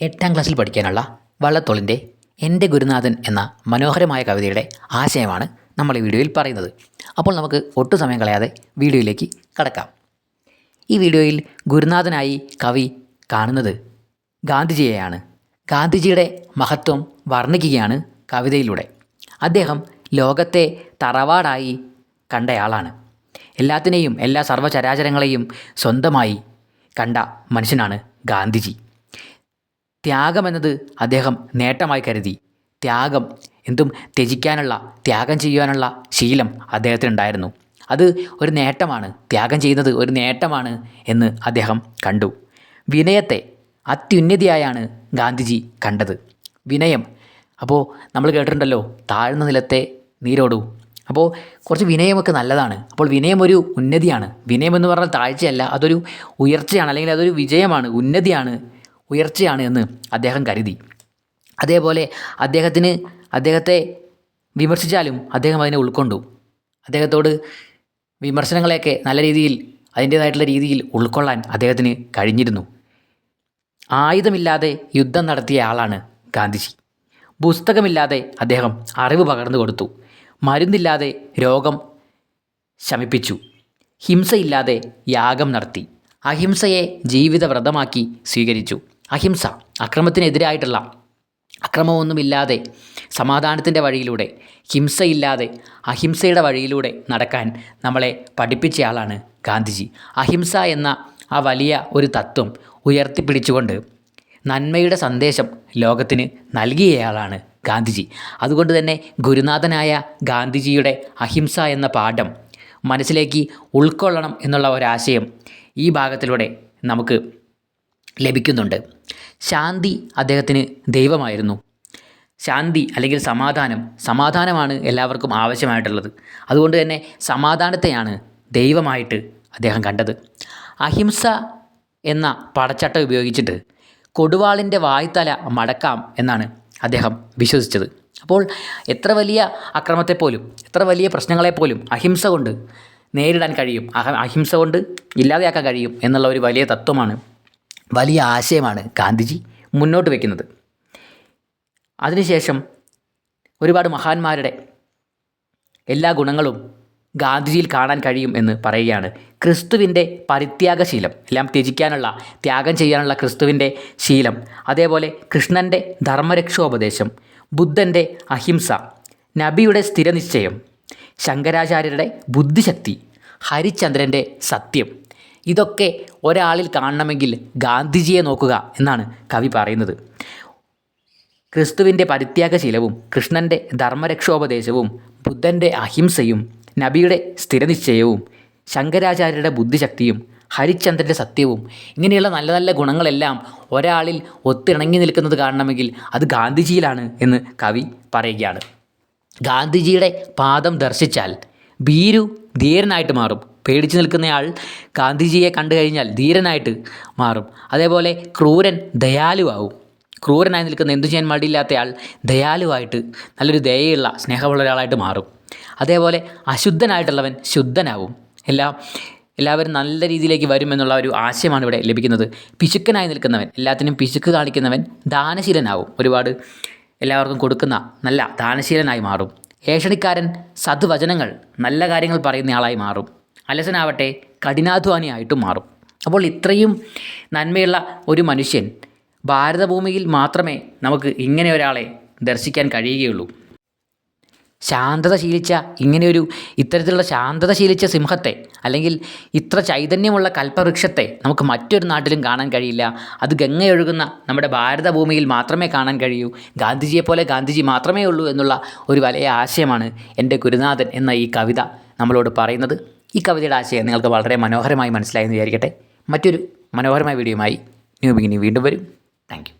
എട്ടാം ക്ലാസ്സിൽ പഠിക്കാനുള്ള വള്ളത്തോളിന്റെ എന്റെ ഗുരുനാഥൻ എന്ന മനോഹരമായ കവിതയുടെ ആശയമാണ് നമ്മൾ ഈ വീഡിയോയിൽ പറയുന്നത്. അപ്പോൾ നമുക്ക് ഒട്ടു സമയം കളയാതെ വീഡിയോയിലേക്ക് കടക്കാം. ഈ വീഡിയോയിൽ ഗുരുനാഥനായി കവി കാണുന്നത് ഗാന്ധിജിയെയാണ്. ഗാന്ധിജിയുടെ മഹത്വം വർണിക്കുകയാണ് കവിതയിലൂടെ. അദ്ദേഹം ലോകത്തെ തറവാടായി കണ്ടയാളാണ്. എല്ലാത്തിനെയും എല്ലാ സർവചരാചരങ്ങളെയും സ്വന്തമായി കണ്ട മനുഷ്യനാണ് ഗാന്ധിജി. ത്യാഗമെന്നത് അദ്ദേഹം നേട്ടമായി കരുതി. ത്യാഗം എന്തും ത്യജിക്കാനുള്ള ത്യാഗം ചെയ്യുവാനുള്ള ശീലം അദ്ദേഹത്തിനുണ്ടായിരുന്നു. അത് ഒരു നേട്ടമാണ് ത്യാഗം ചെയ്യുന്നത് ഒരു നേട്ടമാണ് എന്ന് അദ്ദേഹം കണ്ടു. വിനയത്തെ അത്യുന്നതിയായാണ് ഗാന്ധിജി കണ്ടത്. വിനയം. അപ്പോൾ നമ്മൾ കേട്ടിട്ടുണ്ടല്ലോ താഴ്ന്ന നിലത്തെ നീരോടൂ. അപ്പോൾ കുറച്ച് വിനയമൊക്കെ നല്ലതാണ്. അപ്പോൾ വിനയം ഒരു ഉന്നതിയാണ്. വിനയം എന്ന് പറഞ്ഞാൽ താഴ്ചയല്ല അതൊരു ഉയർച്ചയാണ് അല്ലെങ്കിൽ അതൊരു വിജയമാണ് ഉന്നതിയാണ് ഉയർച്ചയാണ് എന്ന് അദ്ദേഹം കരുതി. അതേപോലെ അദ്ദേഹത്തിന് അദ്ദേഹത്തെ വിമർശിച്ചാലും അദ്ദേഹം അതിനെ ഉൾക്കൊണ്ടു. അദ്ദേഹത്തോട് വിമർശനങ്ങളെയൊക്കെ നല്ല രീതിയിൽ അതിന്റേതായിട്ടുള്ള രീതിയിൽ ഉൾക്കൊള്ളാൻ അദ്ദേഹത്തിന് കഴിഞ്ഞിരുന്നു. ആയുധമില്ലാതെ യുദ്ധം നടത്തിയ ആളാണ് ഗാന്ധിജി. പുസ്തകമില്ലാതെ അദ്ദേഹം അറിവ് പകർന്നു കൊടുത്തു. മരുന്നില്ലാതെ രോഗം ശമിപ്പിച്ചു. ഹിംസയില്ലാതെ യാഗം നടത്തി. അഹിംസയെ ജീവിതവ്രതമാക്കി സ്വീകരിച്ചു. അഹിംസ അക്രമത്തിനെതിരായിട്ടുള്ള അക്രമമൊന്നുമില്ലാതെ സമാധാനത്തിന്റെ വഴിയിലൂടെ ഹിംസയില്ലാതെ അഹിംസയുടെ വഴിയിലൂടെ നടക്കാൻ നമ്മളെ പഠിപ്പിച്ച ആളാണ് ഗാന്ധിജി. അഹിംസ എന്ന ആ വലിയ ഒരു തത്വം ഉയർത്തിപ്പിടിച്ചുകൊണ്ട് നന്മയുടെ സന്ദേശം ലോകത്തിന് നൽകിയയാളാണ് ഗാന്ധിജി. അതുകൊണ്ട് തന്നെ ഗുരുനാഥനായ ഗാന്ധിജിയുടെ അഹിംസ എന്ന പാഠം മനസ്സിലേക്ക് ഉൾക്കൊള്ളണം എന്നുള്ള ഒരാശയം ഈ ഭാഗത്തിലൂടെ നമുക്ക് ലഭിക്കുന്നുണ്ട്. ശാന്തി അദ്ദേഹത്തിന് ദൈവമായിരുന്നു. ശാന്തി അല്ലെങ്കിൽ സമാധാനം സമാധാനമാണ് എല്ലാവർക്കും ആവശ്യമായിട്ടുള്ളത്. അതുകൊണ്ട് തന്നെ സമാധാനത്തെയാണ് ദൈവമായിട്ട് അദ്ദേഹം കണ്ടത്. അഹിംസ എന്ന പടച്ചട്ട ഉപയോഗിച്ചിട്ട് കൊടുവാളിന്റെ വായ്ത്തല മടക്കാം എന്നാണ് അദ്ദേഹം വിശ്വസിച്ചത്. അപ്പോൾ എത്ര വലിയ അക്രമത്തെപ്പോലും എത്ര വലിയ പ്രശ്നങ്ങളെപ്പോലും അഹിംസ കൊണ്ട് നേരിടാൻ കഴിയും. അഹ അഹിംസ കൊണ്ട് ഇല്ലാതെയാക്കാൻ കഴിയും എന്നുള്ള ഒരു വലിയ തത്വമാണ് വലിയ ആശയമാണ് ഗാന്ധിജി മുന്നോട്ട് വയ്ക്കുന്നത് അതിനുശേഷം ഒരുപാട് മഹാന്മാരുടെ എല്ലാ ഗുണങ്ങളും ഗാന്ധിജിയിൽ കാണാൻ കഴിയും എന്ന് പറയുകയാണ്. ക്രിസ്തുവിന്റെ പരിത്യാഗശീലം എല്ലാം ത്യജിക്കാനുള്ള ത്യാഗം ചെയ്യാനുള്ള ക്രിസ്തുവിന്റെ ശീലം അതേപോലെ കൃഷ്ണന്റെ ധർമ്മരക്ഷോപദേശം ബുദ്ധന്റെ അഹിംസ നബിയുടെ സ്ഥിരനിശ്ചയം ശങ്കരാചാര്യരുടെ ബുദ്ധിശക്തി ഹരിചന്ദ്രന്റെ സത്യം ഇതൊക്കെ ഒരാളിൽ കാണണമെങ്കിൽ ഗാന്ധിജിയെ നോക്കുക എന്നാണ് കവി പറയുന്നത്. ക്രിസ്തുവിന്റെ പരിത്യാഗശീലവും കൃഷ്ണന്റെ ധർമ്മരക്ഷോപദേശവും ബുദ്ധന്റെ അഹിംസയും നബിയുടെ സ്ഥിരനിശ്ചയവും ശങ്കരാചാര്യരുടെ ബുദ്ധിശക്തിയും ഹരിചന്ദ്രന്റെ സത്യവും ഇങ്ങനെയുള്ള നല്ല നല്ല ഗുണങ്ങളെല്ലാം ഒരാളിൽ ഒത്തിണങ്ങി നിൽക്കുന്നത് കാണണമെങ്കിൽ അത് ഗാന്ധിജിയിലാണ് എന്ന് കവി പറയുകയാണ്. ഗാന്ധിജിയുടെ പാദം ദർശിച്ചാൽ ഭീരു ധീരനായിട്ട് മാറും. പേടിച്ചു നിൽക്കുന്നയാൾ ഗാന്ധിജിയെ കണ്ടു കഴിഞ്ഞാൽ ധീരനായിട്ട് മാറും. അതേപോലെ ക്രൂരൻ ദയാലുവാകും. ക്രൂരനായി നിൽക്കുന്ന എന്തു ചെയ്യാൻ മടിയില്ലാത്തയാൾ ദയാലുവായിട്ട് നല്ലൊരു ദയയുള്ള സ്നേഹമുള്ള ഒരാളായിട്ട് മാറും. അതേപോലെ അശുദ്ധനായിട്ടുള്ളവൻ ശുദ്ധനാവും. എല്ലാം എല്ലാവരും നല്ല രീതിയിലേക്ക് വരും എന്നുള്ള ഒരു ആശയമാണ് ഇവിടെ ലഭിക്കുന്നത്. പിശുക്കനായി നിൽക്കുന്നവൻ എല്ലാത്തിനും പിശുക്ക് കാണിക്കുന്നവൻ ദാനശീലനാവും. ഒരുപാട് എല്ലാവർക്കും കൊടുക്കുന്ന നല്ല ദാനശീലനായി മാറും. ഏഷണിക്കാരൻ സദ്വചനങ്ങൾ നല്ല കാര്യങ്ങൾ പറയുന്നയാളായി മാറും. അലസനാവട്ടെ കഠിനാധ്വാനിയായിട്ടും മാറും. അപ്പോൾ ഇത്രയും നന്മയുള്ള ഒരു മനുഷ്യൻ ഭാരതഭൂമിയിൽ മാത്രമേ നമുക്ക് ഇങ്ങനെ ഒരാളെ ദർശിക്കാൻ കഴിയുകയുള്ളൂ. ശാന്തത ശീലിച്ച ഇങ്ങനെയൊരു ഇത്തരത്തിലുള്ള ശാന്തത ശീലിച്ച സിംഹത്തെ അല്ലെങ്കിൽ ഇത്ര ചൈതന്യമുള്ള കൽപ്പവൃക്ഷത്തെ നമുക്ക് മറ്റൊരു നാട്ടിലും കാണാൻ കഴിയില്ല. അത് ഗംഗയൊഴുകുന്ന നമ്മുടെ ഭാരതഭൂമിയിൽ മാത്രമേ കാണാൻ കഴിയൂ. ഗാന്ധിജിയെപ്പോലെ ഗാന്ധിജി മാത്രമേ ഉള്ളൂ എന്നുള്ള ഒരു വലിയ ആശയമാണ് എന്റെ ഗുരുനാഥൻ എന്ന ഈ കവിത നമ്മളോട് പറയുന്നത്. ഈ കവിതയുടെ ആശയം നിങ്ങൾക്ക് വളരെ മനോഹരമായി മനസ്സിലായെന്ന് വിചാരിക്കട്ടെ. മറ്റൊരു മനോഹരമായ വീഡിയോയുമായി ന്യൂ ബിഗിനി വീണ്ടും വരും. താങ്ക്